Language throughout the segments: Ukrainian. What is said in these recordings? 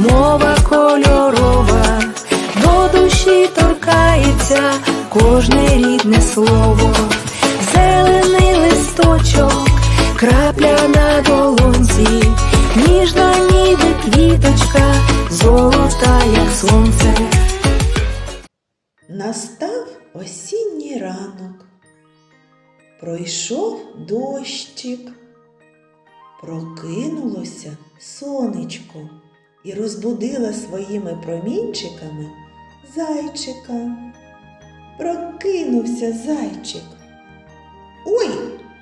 мова кольорова, до душі торкається кожне рідне слово, зелений листочок, крапля на долонці, ніжна ніби квіточка, золота, як сонце. Настав осінній ранок, пройшов дощик, прокинулося сонечко і розбудила своїми промінчиками зайчика. Прокинувся зайчик. Ой,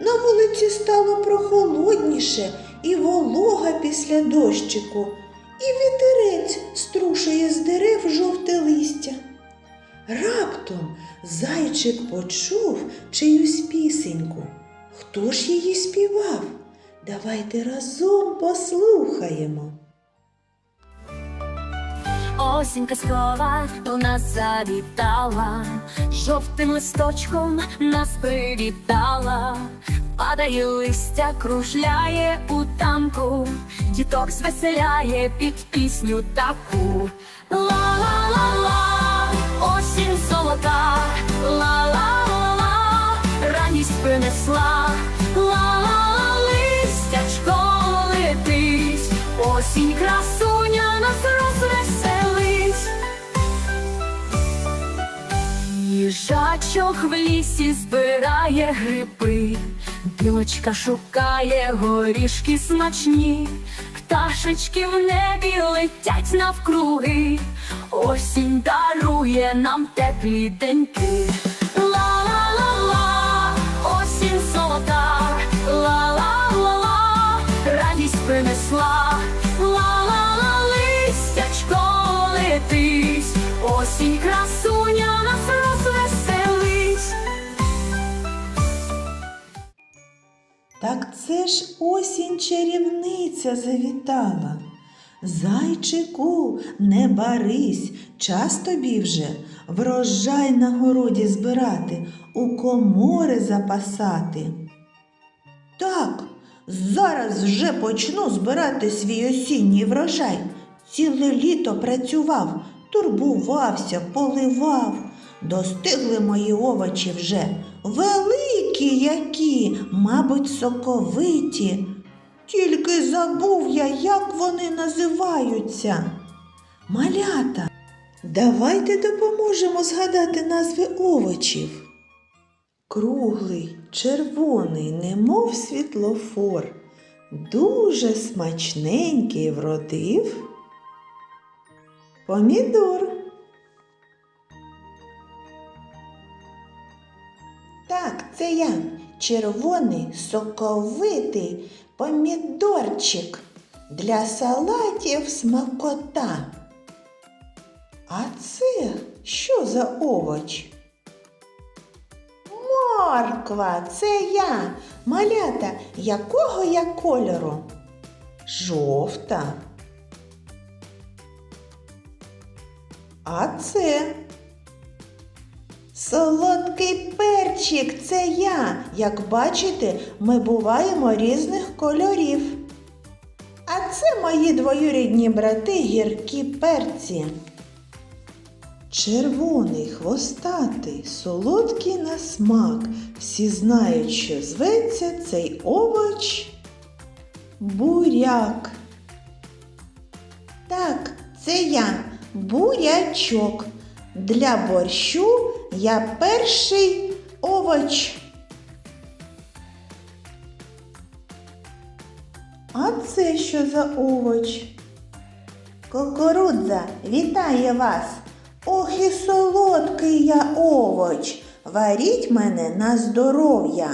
на вулиці стало прохолодніше і волога після дощику, і вітерець струшує з дерев жовте листя. Раптом зайчик почув чиюсь пісеньку. Хто ж її співав? Давайте разом послухаємо. Осінь казкова до нас завітала, жовтим листочком нас привітала, падає листя, кружляє у тамку, діток звеселяє під пісню таку. Ла-ла-ла-ла, осінь золота, ла-ла-ла-ла, радість принесла, ла-ла-ла, листячко летить, осінь красуня нас розвеселить. Їжачок в лісі збирає гриби, білочка шукає горішки смачні, пташечки в небі летять навкруги, осінь дарує нам теплі деньки. Ла-ла-ла-ла, осінь золота, ла-ла-ла-ла, радість принесла, ла-ла-ла, листячко летить, осінь Так це ж осінь чарівниця завітала. Зайчику, не барись, час тобі вже врожай на городі збирати, у комори запасати. Так, зараз вже почну збирати свій осінній врожай. Ціле літо працював, турбувався, поливав. Достигли мої овочі вже, великі які, мабуть, соковиті. Тільки забув я, як вони називаються. Малята, давайте допоможемо згадати назви овочів. Круглий, червоний, немов світлофор, дуже смачненький вродив. Помідор. Це я, червоний соковитий помідорчик. Для салатів смакота. А це що за овоч? Морква, це я. Малята, якого я кольору? Жовта. А це? Солодкий перчик, це я. Як бачите, ми буваємо різних кольорів. А це мої двоюрідні брати гіркі перці. Червоний, хвостатий, солодкий на смак. Всі знають, що зветься цей овоч буряк. Так, це я, бурячок. Для борщу я перший овоч. А це що за овоч? Кукурудза вітає вас. Ох і солодкий я овоч. Варіть мене на здоров'я.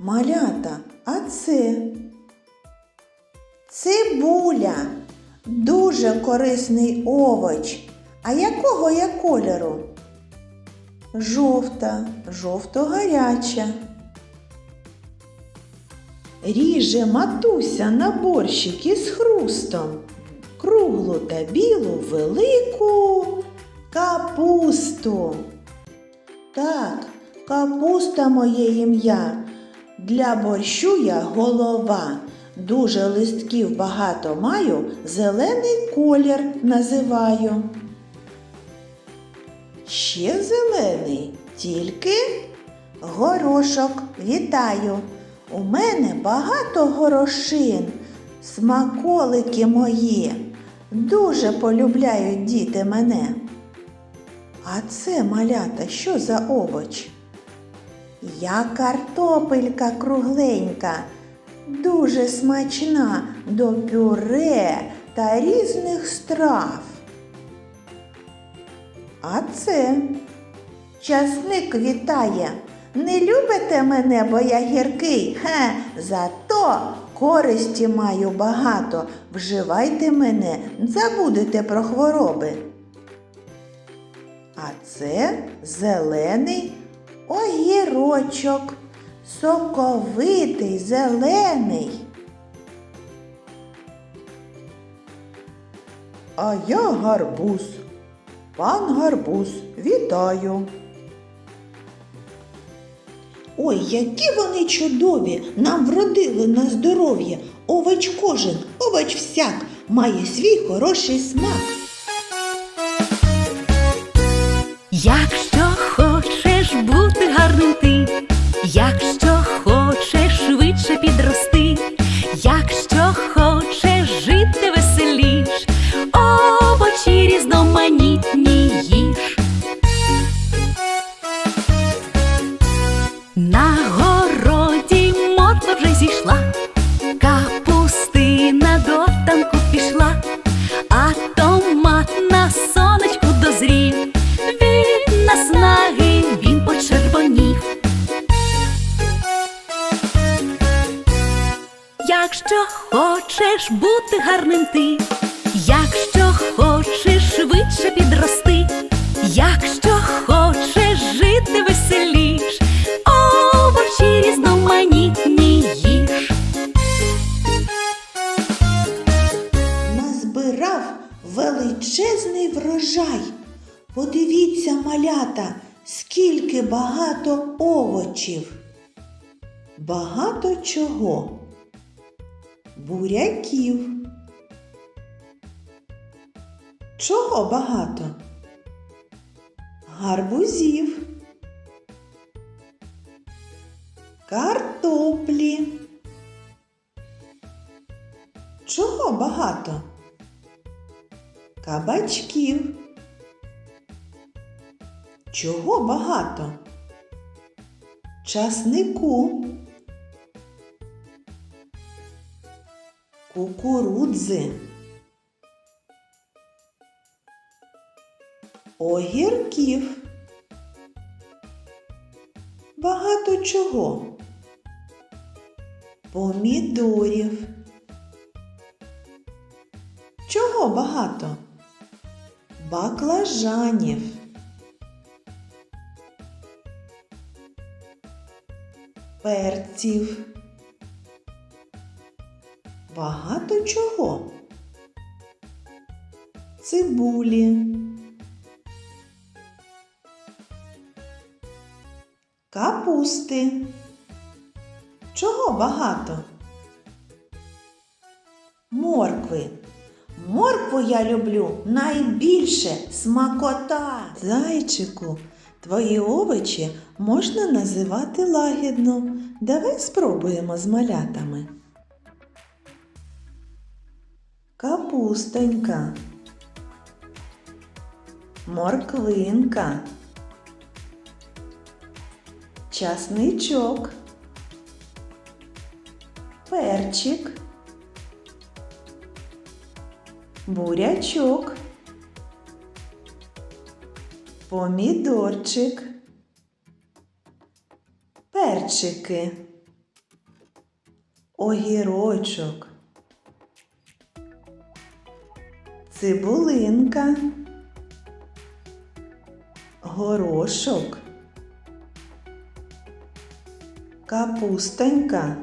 Малята, а це? Цибуля. Дуже корисний овоч. А якого я кольору? Жовта, жовто-гаряча. Ріже матуся на борщик із хрустом. Круглу та білу велику капусту. Так, капуста моє ім'я. Для борщу я голова. Дуже листків багато маю, зелений колір називаю. Ще зелений, тільки горошок. Вітаю! У мене багато горошин, смаколики мої. Дуже полюбляють діти мене. А це малята, що за овоч? Я картопелька кругленька, дуже смачна до пюре та різних страв. А це часник вітає. Не любите мене, бо я гіркий. Хе, зато користі маю багато. Вживайте мене, забудете про хвороби. А це зелений огірочок, соковитий, зелений. А я гарбуз. Пан гарбуз, вітаю. Ой, які вони чудові! Нам вродили на здоров'я. Овоч кожен, овоч всяк, має свій хороший смак. Якщо хочеш бути гарним ти, якщо Якщо хочеш бути гарним ти, якщо хочеш швидше підрости, якщо хочеш жити веселіш, овочі різноманітні їж. назбирав величезний врожай. Подивіться, малята, скільки багато овочів. Багато чого. Буряків. Чого багато? Гарбузів. Картоплі. Чого багато? Кабачків. Чого багато? Часнику. Кукурудзи. Огірків. Багато чого. Помідорів. Чого багато? Баклажанів. Перців. Багато чого. Цибулі. Капусти. Чого багато? Моркви. Моркву я люблю найбільше смакота. Зайчику, твої овочі можна називати лагідно. Давай спробуємо з малятами. Капустонька. Морквинка. Часничок. Перчик. бурячок, помідорчик, перчики, огірочок, цибулинка, горошок, капустонька,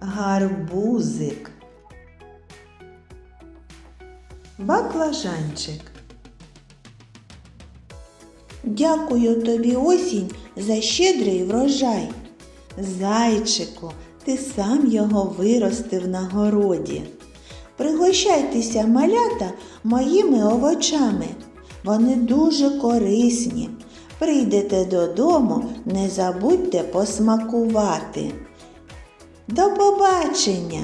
гарбузик. Баклажанчик. Дякую тобі, осінь, за щедрий врожай. Зайчику, ти сам його виростив на городі. Пригощайтеся, малята, моїми овочами. Вони дуже корисні. Прийдете додому, не забудьте посмакувати. До побачення!